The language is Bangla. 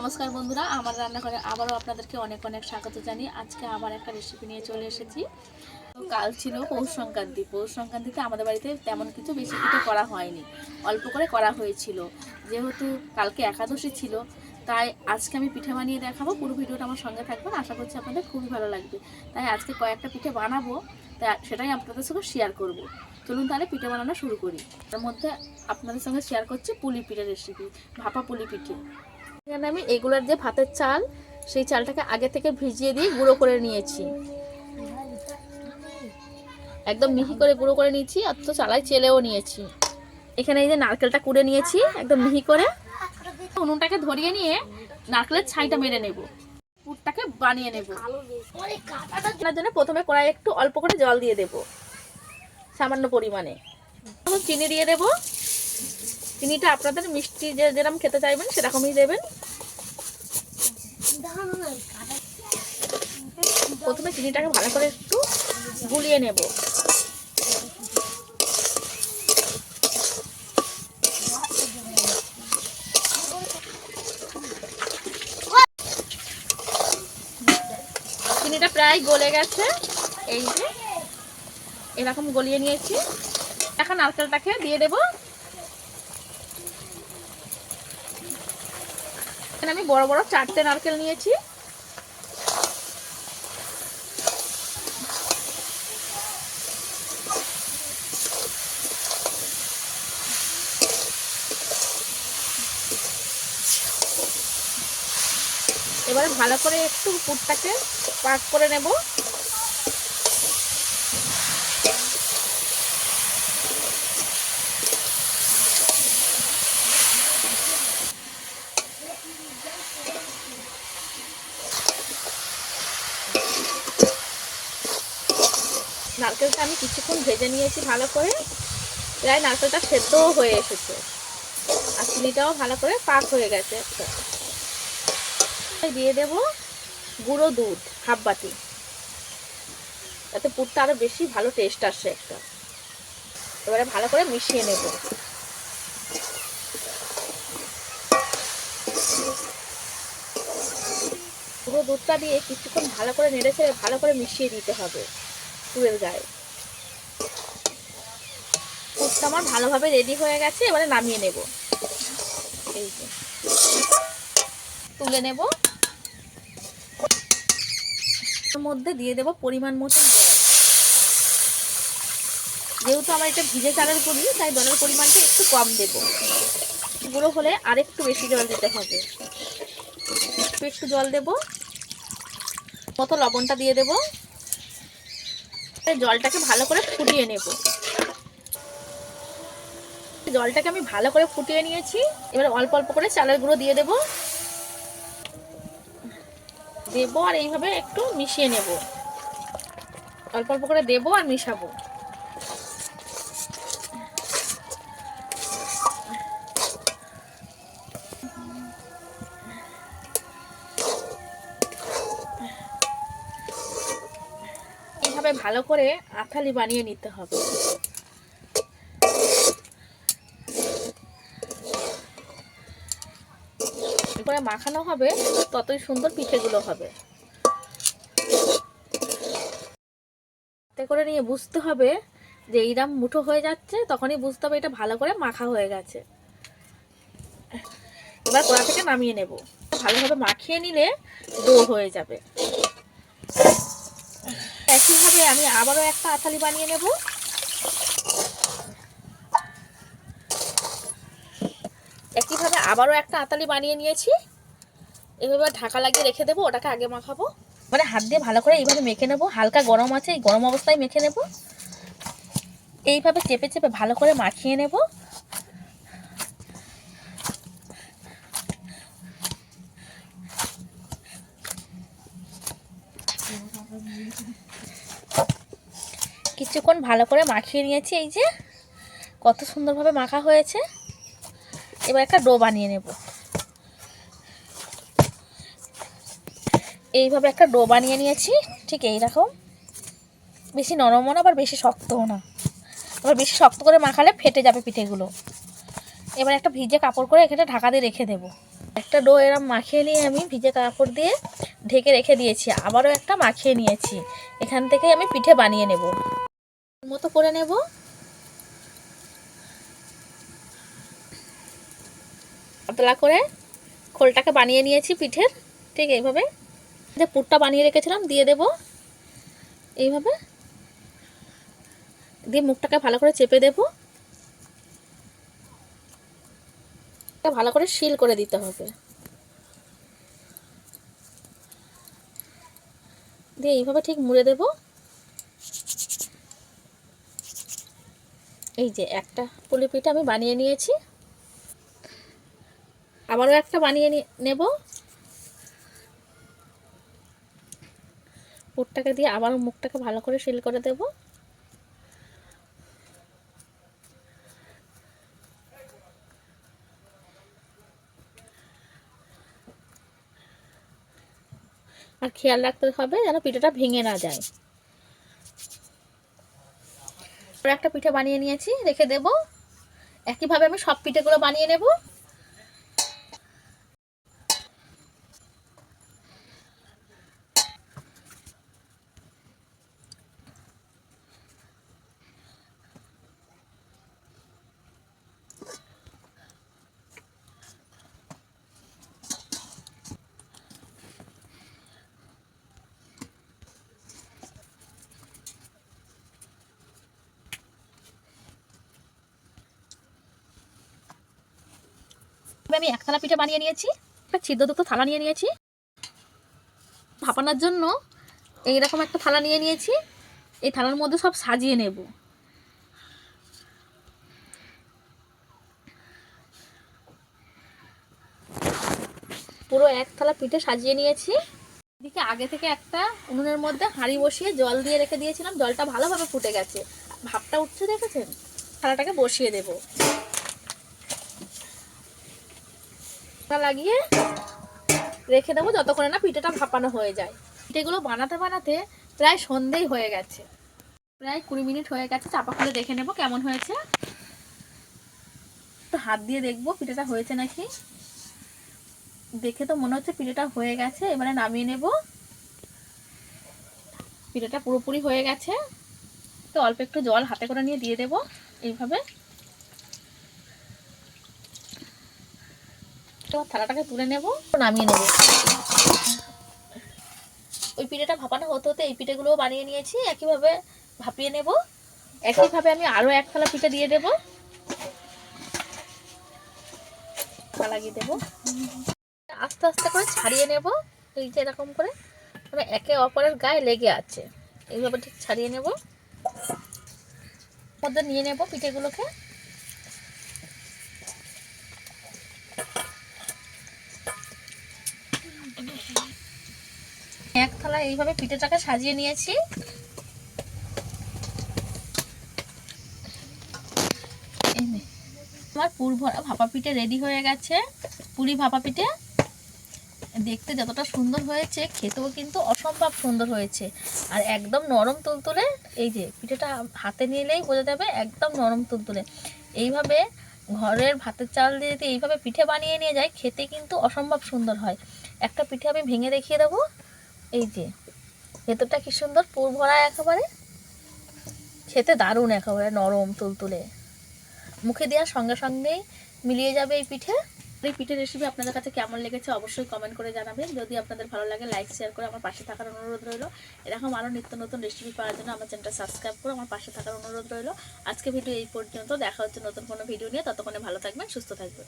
নমস্কার বন্ধুরা, আমার রান্নাঘরে আবারও আপনাদেরকে অনেক অনেক স্বাগত জানি আজকে আবার একটা রেসিপি নিয়ে চলে এসেছি। কাল ছিল পৌষ সংক্রান্তি। পৌষ সংক্রান্তিতে আমাদের বাড়িতে তেমন কিছু বেশি পিঠে করা হয়নি। অল্প করে করা হয়েছিল। যেহেতু কালকে একাদশী ছিল, তাই আজকে আমি পিঠে বানিয়ে দেখাবো। পুরো ভিডিওটা আমার সঙ্গে থাকবেন, আশা করছি আপনাদের খুবই ভালো লাগবে। তাই আজকে কয়েকটা পিঠে বানাবো তাই সেটাই আপনাদের সঙ্গে শেয়ার করব। চলুন তাহলে পিঠে বানানো শুরু করি। তার মধ্যে আপনাদের সঙ্গে শেয়ার করছি পুলি পিঠের রেসিপি ভাপা পুলি পিঠে। এখানে আমি এগুলোর যে ভাতের চাল, সেই চালটাকে আগে থেকে ভিজিয়ে দিয়ে গুঁড়ো করে নিয়েছি। একদম মিহি করে গুঁড়ো করে নিয়েছি অত চালাই চেলেও নিয়েছি। এখানে এই যে নারকেলটা কুড়ে নিয়েছি, একদম মিহি করে। উনুনটাকে ধরিয়ে নিয়ে নারকেলের ছাইটা মেরে নেব। পুরটাকে বানিয়ে নেব। তার জন্য প্রথমে কড়াই একটু অল্প করে জল দিয়ে দেব, সামান্য পরিমাণে। চিনি দিয়ে দেব। চিনিটা আপনাদের মিষ্টি যে যেরকম খেতে চাইবেন সেরকমই দেবেন। প্রথমে চিনিটাকে ভালো করে একটু গুলিয়ে নেব। চিনিটা প্রায় গলে গেছে। এই যে, এরকম গলিয়ে নিয়েছি। এখন নারকেলটাকে দিয়ে দেব। এখানে আমি বড় বড় চারটে নারকেল নিয়েছি। এবারে ভালো করে একটু পুরটাকে পাক করে নেব। নারকেলটা আমি কিছুক্ষণ ভেজে নিয়েছি ভালো করে। প্রায় নারকেলটা সেদ্ধও হয়ে এসেছে। আর চিনিটাও ভালো করে পাক হয়ে গেছে দিয়ে দেব গুঁড়ো দুধ হাফ বাটি তাতে পুরটা আরও বেশি ভালো টেস্ট আসে একটা। এবারে ভালো করে মিশিয়ে নেব। পুরো দুধটা দিয়ে কিছুক্ষণ ভালো করে নেড়ে ভালো করে মিশিয়ে দিতে হবে। পুরের গায়ে পুরটা আমার ভালোভাবে রেডি হয়ে গেছে, এবারে নামিয়ে নেব। এই যে। তুলে নেব। মধ্যে দিয়ে দেব পরিমাণ মতন জল। যেহেতু আমার এটা ভিজে চালের করি তাই জলের পরিমাণটা একটু কম দেব। গুঁড়ো হলে আর একটু বেশি জল দিতে হবে। একটু জল দেব। মতো লবণটা দিয়ে দেব। জলটাকে ভালো করে ফুটিয়ে নেব। জলটাকে আমি ভালো করে ফুটিয়ে নিয়েছি। এবার অল্প অল্প করে চালের গুঁড়ো দিয়ে দেব। দেবো আর এইভাবে একটু মিশিয়ে নেব। অল্প অল্প করে দেবো আর মিশাবো। এইভাবে ভালো করে আঠালি বানিয়ে নিতে হবে। করে মাখানো হবে, ততই সুন্দর পিঠেগুলো হবে। করে নিয়ে বুঝতে হবে যে এইরাম মুঠো হয়ে যাচ্ছে, তখনই বুঝতে হবে এটা ভালো করে মাখা হয়ে গেছে। এবার কড়া থেকে নামিয়ে নেব। ভালোভাবে মাখিয়ে নিলে ডো হয়ে যাবে। একইভাবে আমি আবারও একটা আথালি বানিয়ে নেব? একইভাবে আবারও একটা আতালি বানিয়ে নিয়েছি? এভাবে ঢাকা লাগিয়ে রেখে দেবো, ওটাকে আগে মাখাবো। মানে হাত দিয়ে ভালো করে এইভাবে মেখে নেব, হালকা গরম আছে, এই গরম অবস্থায় মেখে নেব। এইভাবে চেপে চেপে ভালো করে মাখিয়ে নেব। কিছুক্ষণ ভালো করে মাখিয়ে নিয়েছি, এই যে। কত সুন্দরভাবে মাখা হয়েছে। এবার একটা ডো বানিয়ে নেব। এইভাবে একটা ডো বানিয়ে নিয়েছি, ঠিক এইরকম। বেশি নরমও না, আবার বেশি শক্তও না। আবার বেশি শক্ত করে মাখালে ফেটে যাবে পিঠেগুলো। এবার একটা ভিজে কাপড় করে এখানে ঢাকা দিয়ে রেখে দেবো। একটা ডো এরম মাখিয়ে নিয়ে আমি ভিজে কাপড় দিয়ে ঢেকে রেখে দিয়েছি। আবারও একটা মাখিয়ে নিয়েছি। এখান থেকে আমি পিঠে বানিয়ে নেব। মতো করে নেব। পাতলা করে খোলটাকে বানিয়ে নিয়েছি পিঠের, ঠিক এইভাবে। যে পুরটা বানিয়ে রেখেছিলাম, দিয়ে দেব এইভাবে। দিয়ে মুখটাকে ভালো করে চেপে দেব। ভালো করে শিল করে দিতে হবে। দিয়ে এইভাবে ঠিক মুড়ে দেব। এই যে একটা পুলি পিঠা আমি বানিয়ে নিয়েছি। আবারও একটা বানিয়ে নেব। পুরটাকে দিয়ে আবার মুখটাকে ভালো করে সিল করে দেব। আর খেয়াল রাখতে হবে যেন পিঠাটা ভেঙে না যায়। একটা পিঠে বানিয়ে নিয়েছি রেখে দেব। একইভাবে আমি সব পিঠেগুলো বানিয়ে নেব। আমি এক থালা পিঠে বানিয়ে নিয়েছি, একটা ছিদ্রযুক্ত থালা নিয়ে নিয়েছি। ভাপানোর জন্য এইরকম একটা থালা নিয়ে নিয়েছি, এই থালার মধ্যে সব সাজিয়ে নেব। পুরো এক থালা পিঠে সাজিয়ে নিয়েছি। এদিকে আগে থেকে একটা উনুনের মধ্যে হাঁড়ি বসিয়ে জল দিয়ে রেখে দিয়েছিলাম, জলটা ভালোভাবে ফুটে গেছে। ভাপটা উঠছে দেখেছেন? থালাটাকে বসিয়ে দেবো। লাগিয়ে রেখে দেবো যতক্ষণে না পিঠেটা ভাপানো হয়ে যায়। পিঠেগুলো বানাতে বানাতে প্রায় সন্ধেই হয়ে গেছে। প্রায় কুড়ি মিনিট হয়ে গেছে, চাপা খুলে দেখে নেব কেমন হয়েছে। একটু হাত দিয়ে দেখব পিঠেটা হয়েছে নাকি। দেখে তো মনে হচ্ছে পিঠেটা হয়ে গেছে, এবারে নামিয়ে নেব। পিঠেটা পুরোপুরি হয়ে গেছে। তো অল্প একটু জল হাতে করে নিয়ে দিয়ে দেবো, এইভাবে। থালাটাকে তুলে নেব নামিয়ে নেব। ওই পিঠেটা ভাপানো হতে হতে এই পিঠেগুলোও বানিয়ে নিয়েছি, একইভাবে ভাপিয়ে নেব। একইভাবে আমি আরও এক থালা পিঠে দিয়ে দেব। লাগিয়ে দেব। আস্তে আস্তে করে ছাড়িয়ে নেব, এই যে এরকম করে। মানে একে অপরের গায়ে লেগে আছে। এইভাবে ঠিক ছাড়িয়ে নেব। মধ্যে নিয়ে নেব পিঠেগুলোকে। এক থালা এইভাবে পিঠেটাকে সাজিয়ে নিয়েছি। আমার পুর ভরা ভাপা পিঠে রেডি হয়ে গেছে। পুরি ভাপা পিঠে দেখতে যতটা সুন্দর হয়েছে, খেতেও কিন্তু অসম্ভব সুন্দর হয়েছে। আর একদম নরম তুলতুলে, এই যে পিঠেটা হাতে নিলেই বোঝা যাবে একদম নরম তুলতুলে। এইভাবে ঘরের ভাতের চাল দিয়ে যদি এইভাবে পিঠে বানিয়ে নিয়ে যায় খেতে কিন্তু অসম্ভব সুন্দর হয়। একটা পিঠে আমি ভেঙে দেখিয়ে দেবো। এই যে, ভেতরটা কি সুন্দর? পুর ভরা একেবারে? খেতে দারুণ একেবারে, নরম, তুলতুলে। মুখে দেওয়ার সঙ্গে সঙ্গেই মিলিয়ে যাবে এই পিঠে। এই পিঠের রেসিপি আপনাদের কাছে কেমন লেগেছে অবশ্যই কমেন্ট করে জানাবেন। যদি আপনাদের ভালো লাগে লাইক শেয়ার করে আমার পাশে থাকার অনুরোধ রইল। এরকম আরও নিত্য নতুন রেসিপি পাওয়ার জন্য আমার চ্যানেলটা সাবস্ক্রাইব করে আমার পাশে থাকার অনুরোধ রইল। আজকে ভিডিও এই পর্যন্ত। দেখা হচ্ছে নতুন কোনো ভিডিও নিয়ে। ততক্ষণে ভালো থাকবেন, সুস্থ থাকবেন।